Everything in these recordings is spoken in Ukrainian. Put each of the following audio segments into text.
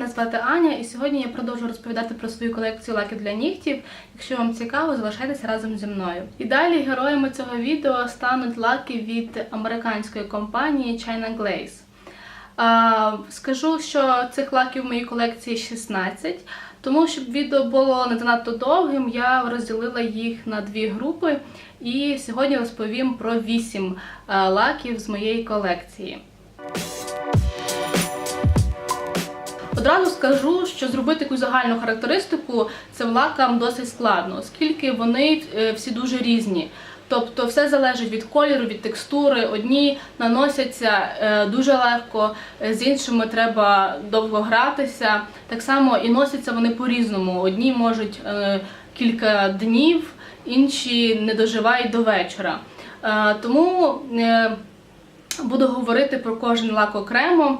мене звати Аня, і сьогодні я продовжу розповідати про свою колекцію лаків для нігтів. Якщо вам цікаво, залишайтеся разом зі мною. І далі героями цього відео стануть лаки від американської компанії China Glaze. Скажу, що цих лаків в моїй колекції 16, тому щоб відео було не занадто довгим, я розділила їх на дві групи. І сьогодні розповім про 8 лаків з моєї колекції. Одразу скажу, що зробити якусь загальну характеристику цим лакам досить складно, оскільки вони е, всі дуже різні. Тобто все залежить від кольору, від текстури. Одні наносяться е, дуже легко, е, з іншими треба довго гратися. Так само і носяться вони по-різному. Одні можуть кілька днів, інші не доживають до вечора. Тому буду говорити про кожен лак окремо.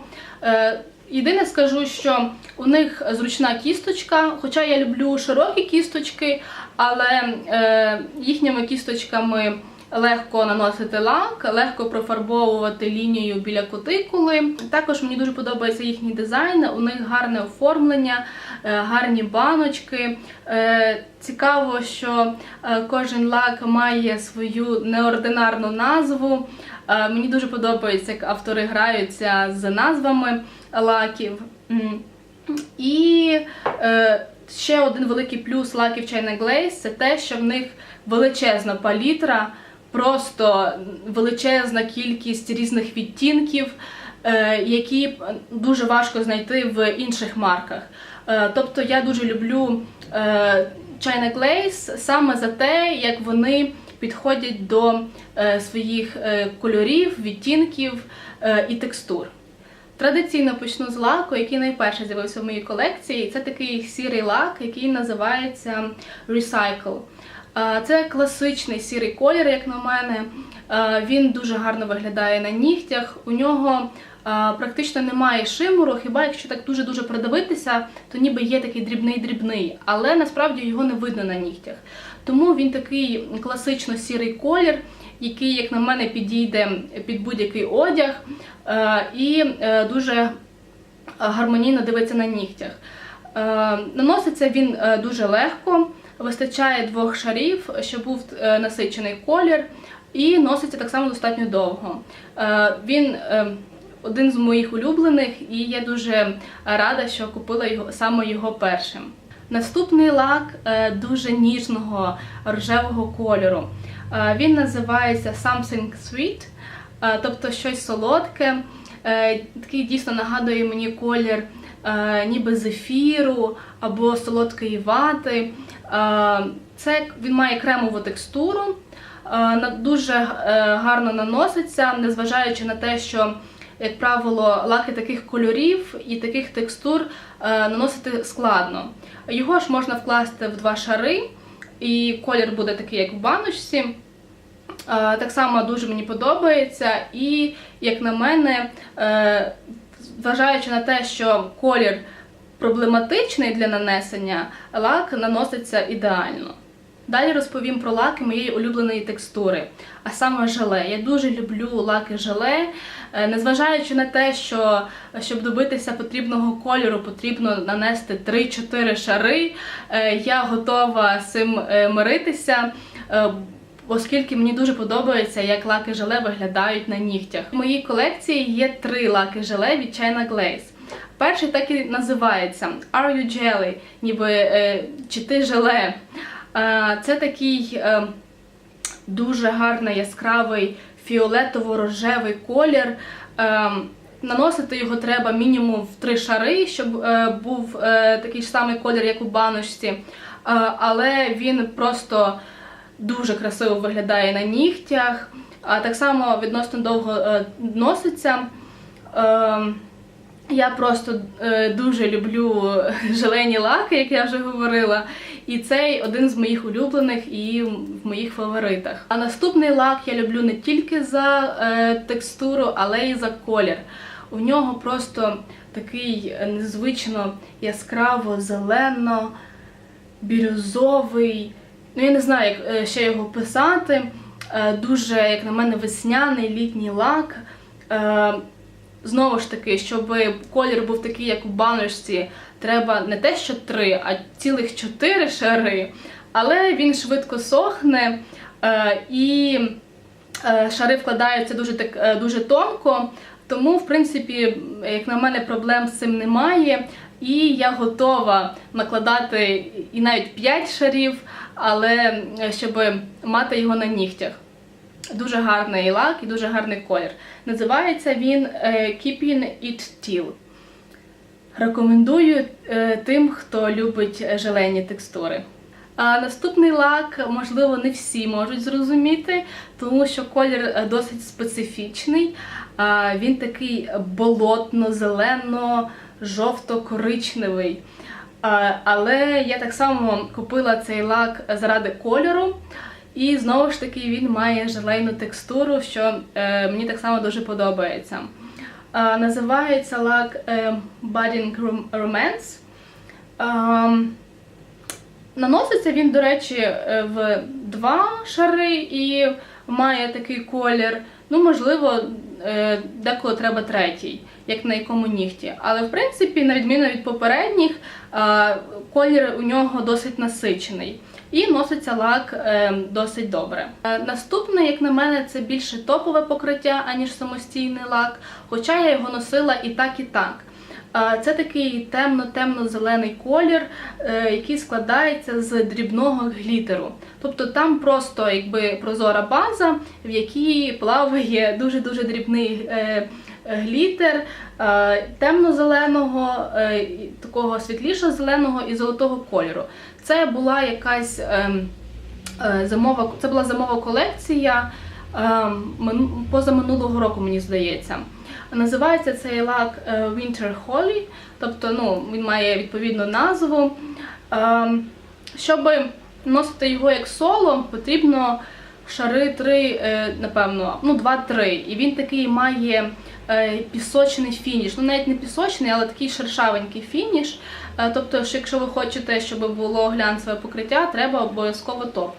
Єдине скажу, що у них зручна кісточка, хоча я люблю широкі кісточки, але е, їхніми кісточками легко наносити лак, легко профарбовувати лінію біля кутикули. Також мені дуже подобається їхній дизайн, у них гарне оформлення, гарні баночки. Е, цікаво, що е, кожен лак має свою неординарну назву. Е, мені дуже подобається, як автори граються з назвами лаків. І е, ще один великий плюс лаків China Glaze це те, що в них величезна палітра, просто величезна кількість різних відтінків, е, які дуже важко знайти в інших марках. Е, тобто я дуже люблю е, China Glaze саме за те, як вони підходять до е, своїх е, кольорів, відтінків е, і текстур. Традиційно почну з лаку, який найперше з'явився в моїй колекції. Це такий сірий лак, який називається Recycle. Е, Це класичний сірий колір, як на мене. Е, Він дуже гарно виглядає на нігтях. У нього е, практично немає шимуру, хіба якщо так дуже-дуже придивитися, то ніби є такий дрібний-дрібний, але насправді його не видно на нігтях. Тому він такий класично сірий колір, який, як на мене, підійде під будь-який одяг е, і е, дуже гармонійно дивиться на нігтях. Е, Наноситься він дуже легко, вистачає двох шарів, щоб був насичений колір, і носиться так само достатньо довго. Він один з моїх улюблених, і я дуже рада, що купила його саме його першим. Наступний лак е, дуже ніжного рожевого кольору. Е, Він називається Something Sweet, е, тобто щось солодке. Е, Такий дійсно нагадує мені колір е, ніби зефіру або солодкої вати. Е, Це він має кремову текстуру, е, дуже е, гарно наноситься, незважаючи на те, що як правило, лаки таких кольорів і таких текстур е, наносити складно. Його ж можна вкласти в два шари, і колір буде такий, як в баночці. Е, Так само дуже мені подобається, і, як на мене, е, зважаючи на те, що колір проблематичний для нанесення, лак наноситься ідеально. Далі розповім про лаки моєї улюбленої текстури, а саме желе. Я дуже люблю лаки желе, Е, незважаючи на те, що щоб добитися потрібного кольору, потрібно нанести 3-4 шари. е, Я готова з цим е, миритися. Оскільки мені дуже подобається, як лаки желе виглядають на нігтях. В моїй колекції є три лаки желе від China Glaze. Перший так і називається Are You Jelly? Ніби чи ти желе. Е, Це такий е, дуже гарний яскравий фіолетово-рожевий колір. Е, Наносити його треба мінімум в три шари, щоб був такий ж самий колір, як у баночці. Але він просто дуже красиво виглядає на нігтях, а так само відносно довго носиться. Я просто дуже люблю желені лаки, як я вже говорила. І цей один з моїх улюблених і в моїх фаворитах. А наступний лак я люблю не тільки за е, текстуру, але й за колір. У нього просто такий е, незвично яскраво зелено, бірюзовий. Ну, я не знаю, як е, ще його писати. Е, Дуже, як на мене, весняний літній лак. Знову ж таки, щоб колір був такий, як у баночці, треба не те, що три, а цілих чотири шари. Але він швидко сохне е, і е, шари вкладаються дуже так е, дуже тонко. Тому, в принципі, як на мене, проблем з цим немає. І я готова накладати і навіть 5 шарів, але щоб мати його на нігтях. Дуже гарний лак і дуже гарний колір. Називається він е, Keeping It Teal. Рекомендую е, тим, хто любить желені текстури. А наступний лак, можливо, не всі можуть зрозуміти, тому що колір е, досить специфічний. Він такий болотно-зелено-жовто-коричневий. Але я так само купила цей лак заради кольору. І знову ж таки він має желейну текстуру, що е, мені так само дуже подобається. Е, називається лак е, Budding Romance. Е, Наноситься він, до речі, е, в два шари і має такий колір. Ну, можливо, е, деколи треба третій, як на якому нігті. Але в принципі, на відміну від попередніх, е, колір у нього досить насичений. І носиться лак е, досить добре. Е, Наступне, як на мене, це більше топове покриття, аніж самостійний лак. Хоча я його носила і так, і так. Е, Це такий темно-темно-зелений колір, е, який складається з дрібного глітеру. Тобто там просто якби прозора база, в якій плаває дуже-дуже дрібний глітер темно-зеленого, е, такого світліше-зеленого і золотого кольору. Це була якась е, е, зимова, це була зимова колекція е, позаминулого року, мені здається. Називається цей лак е, Winter Holly, тобто ну, він має відповідну назву. Е, Щоб носити його як соло, потрібно шари 3, напевно, ну 2-3. І він такий має е, пісочний фініш. Ну, навіть не пісочний, але такий шершавенький фініш. Е, Тобто, якщо ви хочете, щоб було глянцеве покриття, треба обов'язково топ.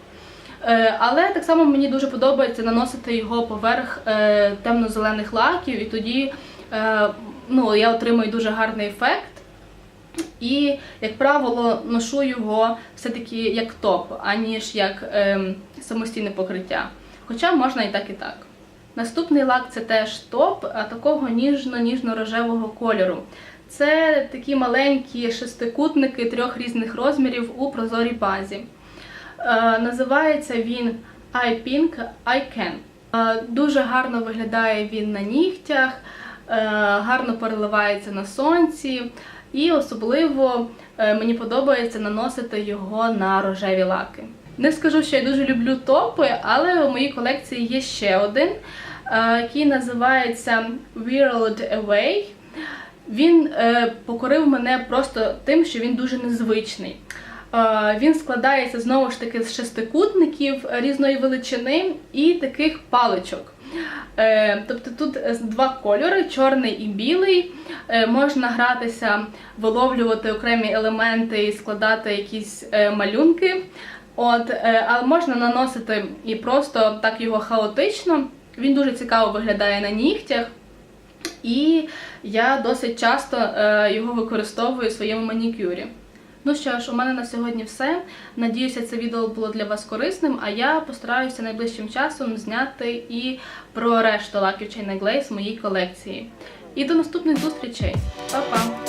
Е, Але так само мені дуже подобається наносити його поверх е, темно-зелених лаків, і тоді е, ну, я отримую дуже гарний ефект. І, як правило, ношу його все-таки як топ, аніж як ем, самостійне покриття. Хоча можна і так, і так. Наступний лак це теж топ, такого ніжно-ніжно-рожевого кольору. Це такі маленькі шестикутники трьох різних розмірів у прозорій базі. Е, називається він I Pink I Can. Е, дуже гарно виглядає він на нігтях, е, гарно переливається на сонці. І особливо мені подобається наносити його на рожеві лаки. Не скажу, що я дуже люблю топи, але у моїй колекції є ще один, е, який називається Whirled Away. Він е, покорив мене просто тим, що він дуже незвичний. Е, Він складається знову ж таки з шестикутників різної величини і таких паличок. Тобто тут два кольори чорний і білий. Можна гратися, виловлювати окремі елементи і складати якісь малюнки. От, е, але можна наносити і просто так його хаотично. Він дуже цікаво виглядає на нігтях. І я досить часто е, його використовую у своєму манікюрі. Ну що ж, у мене на сьогодні все. Надіюся, це відео було для вас корисним, а я постараюся найближчим часом зняти і про решту лаків China Glaze в моїй колекції. І до наступних зустрічей. Па-па!